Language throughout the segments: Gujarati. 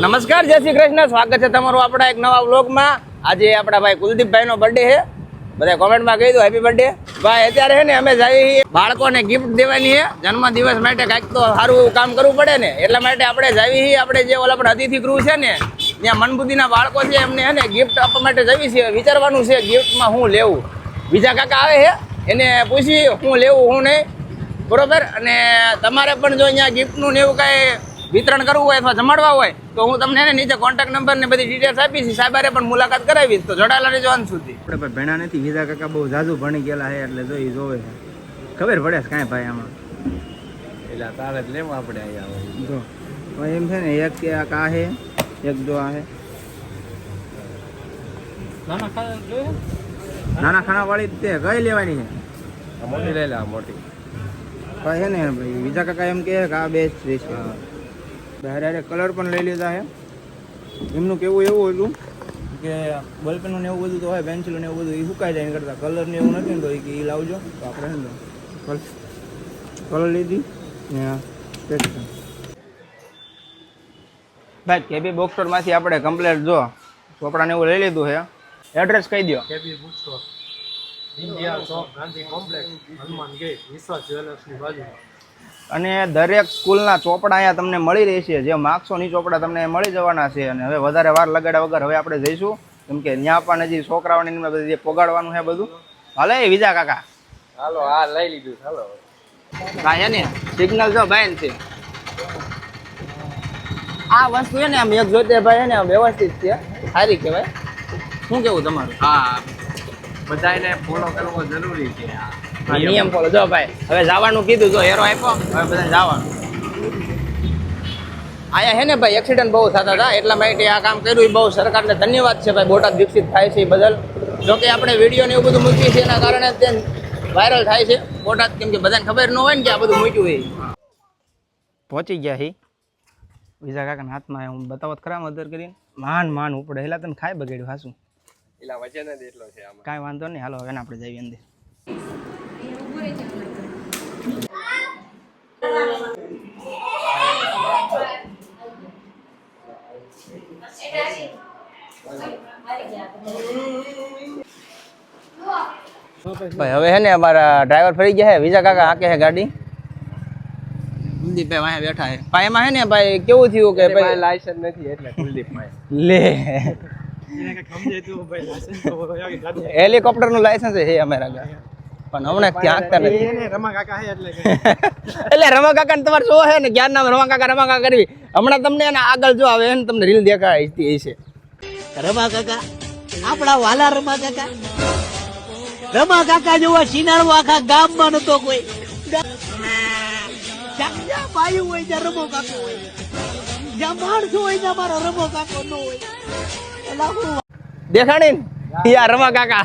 નમસ્કાર, જય શ્રી કૃષ્ણ. સ્વાગત છે તમારું આપણા એક નવા વ્લોગમાં. આજે આપણા ભાઈ કુલદીપભાઈનો બર્થડે છે. બધા કોમેન્ટમાં કહી દો હેપી બર્થડે ભાઈ, અત્યારે છે ને અમે જઈએ બાળકોને ગિફ્ટ દેવાની છે. જન્મદિવસ માટે કાંઈક તો સારું કામ કરવું પડે ને. એટલા માટે આપણે જઈએ આપણે જે ઓલા પણ અતિથિ ગૃહ છે ને, ત્યાં મનબુદ્ધિના બાળકો છે, એમને છે ને ગિફ્ટ આપવા માટે જવી છે વિચારવાનું છે ગિફ્ટમાં હું લેવું? બીજા કાકા આવે છે, એને પૂછી હું લેવું, હું નહીં? બરોબર? અને તમારે પણ જો અહીંયા ગિફ્ટનું ને એવું કાંઈ વિતરણ કરવું હોય અથવા જમાડવા હોય તો હું તમને નીચે કોન્ટેક્ટ નંબર ને બધી ડિટેલ્સ આપીશ સાહેબારે પણ મુલાકાત કરાવીશ તો જોડાયેલા રહેજો અંત સુધી. આપણે પણ ભેણા નથી વિઝા કાકા બહુ જાજુ ભણી ગયેલા છે એટલે જોઈ જોવે છે. ખબર પડે છે કાંઈ ભાઈ આમાં. એટલે તારે જ લેવા આપણે અહીંયા જો તો એમ છે ને એક કે આ કા છે એક જો આ છે નાના ખાના વાળી જ તે કઈ લેવાની છે? મોટી લઈ લે આ મોટી. કહે છે ને બીજા વિઝા કાકા એમ કે આ બેસ્ટ રહેશે હારે હારે કલર પણ લઈ લીધા છે. એમનું કેવું એવું હતું કે બલ્બનું ને એવું બધું તો હોય પેન્સિલ ને એવું બધું એ સુકાઈ જાય કરતા કરતાં. કલર ને એવું નથી ને તો એ લાવજો. તો આપણે કલર લીધી ને ભાઈ કેબી બોક્સમાંથી આપણે કમ્પ્લેટ જો ચોપડાને એવું લઈ લીધું છે. એડ્રેસ કહી દો KB book store India Chowk Gandhi complex Hanuman gate Vishwas જ્વેલર્સની બાજુમાં. અને દરેક સ્કૂલના ચોપડા અહીંયા તમને મળી રહેશે. જે માગશો ની ચોપડા તમને મળી જવાના છે. અને હવે વધારે વાર લગાડ્યા વગર હવે આપણે જઈશું. કેમ કે ત્યાં પણ હજી છોકરાઓને બધું જે પોગાડવાનું છે બધું. હાલે વિજા કાકા. હાલો હા લઈ લીધું ચાલો હા છે ને. સિગ્નલ જો ભાઈ છે. આ વસ્તુ છે ને આમ એક જોતે ભાઈ ને વ્યવસ્થિત છે. સારી કહેવાય. શું કેવું તમારું? હા બધાને ફોલો કરવો જરૂરી છે. આ હા, નિયમ ફોલો જો ભાઈ હવે જવાનું કીધું જો હેરો આપ્યો. હવે બધા જવાનું. આયા હે ને ભાઈ એક્સિડન્ટ બહુ થતા હતા એટલા માટે આ કામ કર્યું. બહુ સરકારને ધન્યવાદ છે ભાઈ બોટાદ વિકસિત થાય છે એ બદલ. જો કે આપણે વીડિયો ને એવું બધું મૂકીએ છીએ એના કારણે તે વાયરલ થાય છે. બોટાદ કેમ કે બધાને ખબર ન હોય ને કે આ બધું મૂક્યું હોય પહોંચી ગયા હી. બીજા કાકાના હાથમાં હું બતાવત ખરા મદદ કરીને. માન માન ઉપડે. હેલા તને ખાય બગડ્યું હાસું. એલા વજન જ એટલો છે આમાં. કાંઈ વાંધો નહીં. હાલો હવે આપણે જઈએ અંદર. ભાઈ હવે હે ને અમારા ડ્રાઈવર ફરી ગયા હે વિજા કાકા હાકે હે ગાડી? કુલદીપભાઈ વાંહે બેઠા હે. ભાઈ એમાં હે ને ભાઈ કેવું થયું કે ભાઈ? લાયસન્સ નથી એટલે કુલદીપ ભાઈ લે હેલિકોપ્ટરનું લાયસન્સ છે અમારા પણ હમણાં ક્યાં આગતા નથી. એટલે રમા કાકા ને તમારે જોવો છે ને ક્યાં નામ રમા કાકા રમા કાકા કરવી. હમણાં તમને એને આગળ જો આવે ને તમને રીલ દેખાય છે. રમા કાકા આપણા વાલા રમા કાકા. રમા કાકા જેવા સિનારવો આખા ગામમાં નતો કોઈ. હોય ત્યાં રમો કાકો હોય. જ્યાં માણસો હોય ત્યાં મારો રમો કાકો ન હોય. દેખાણી ને? યા રમા કાકા.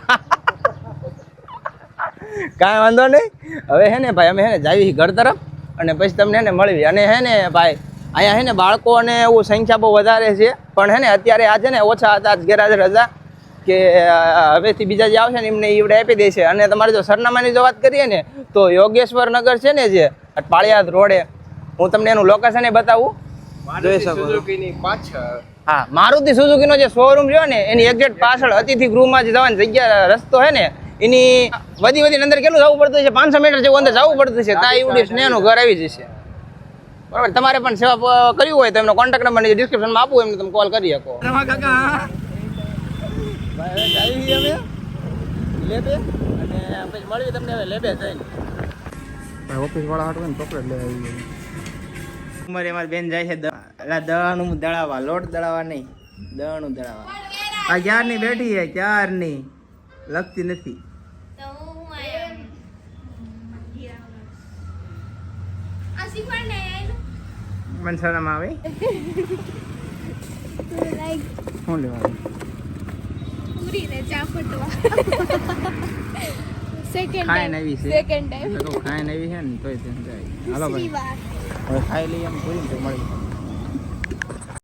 કાંઈ વાંધો નહીં. હવે હે ને ભાઈ અમે હે ને જાવી ઘર તરફ અને પછી તમને ને મળવી અને હે ને ભાઈ અહીંયા હે ને બાળકો અને એવું સંખ્યા બહુ વધારે છે. પણ હે ને અત્યારે આ છે ને ઓછા હતા ગેરહાજર હતા કે હવેથી બીજા જે આવશે ને એમને ઈવડે આપી દેશે. અને તમારે જો સરનામાની જો વાત કરીએ ને તો યોગેશ્વર નગર છે ને જે પાળિયાદ રોડે હું તમને એનું લોકેશન બતાવું. જોઈ શકો હા મારુતિ સુઝુકીનો જે શોરૂમ રહ્યો ને એની એક્ઝેક્ટ પાછળ અતિથિ ગૃહમાં જે જવાની જગ્યા રસ્તો છે ને એની વધી વધીને અંદર કેટલું જવું પડતું છે? પાંચસો મીટર જેવું અંદર જવું પડતું છે. ત્યાં એવડી સ્નેહનું ઘર આવી જશે. બરાબર? તમારે પણ સેવા કરવી હોય તો એમનો કોન્ટેક્ટ નંબર ડિસ્ક્રિપ્શનમાં આપું એમને તમે કોલ કરી શકો. લેબે. અને પછી મળવી તમને હવે લેબે જઈને. ઓફિસ વાળા હાટવે ને ચોકલેટ લેવા આવી ઉમરે અમારી બેન જાય છે એટલે દળાનું દળાવા લોટ દળાવા નહીં દળાનું દળાવા આ ક્યારની બેઠી છે? ક્યારની? લગતી નથી. મને શરમ આવે? શું લેવાનું? સેકન્ડ ખાઈને નવી છે. સેકન્ડ ટાઈમ તો નવી છે ને તોય હાલો ભાઈ. ખાઈ લઈએ એમ પૂરી તો મળી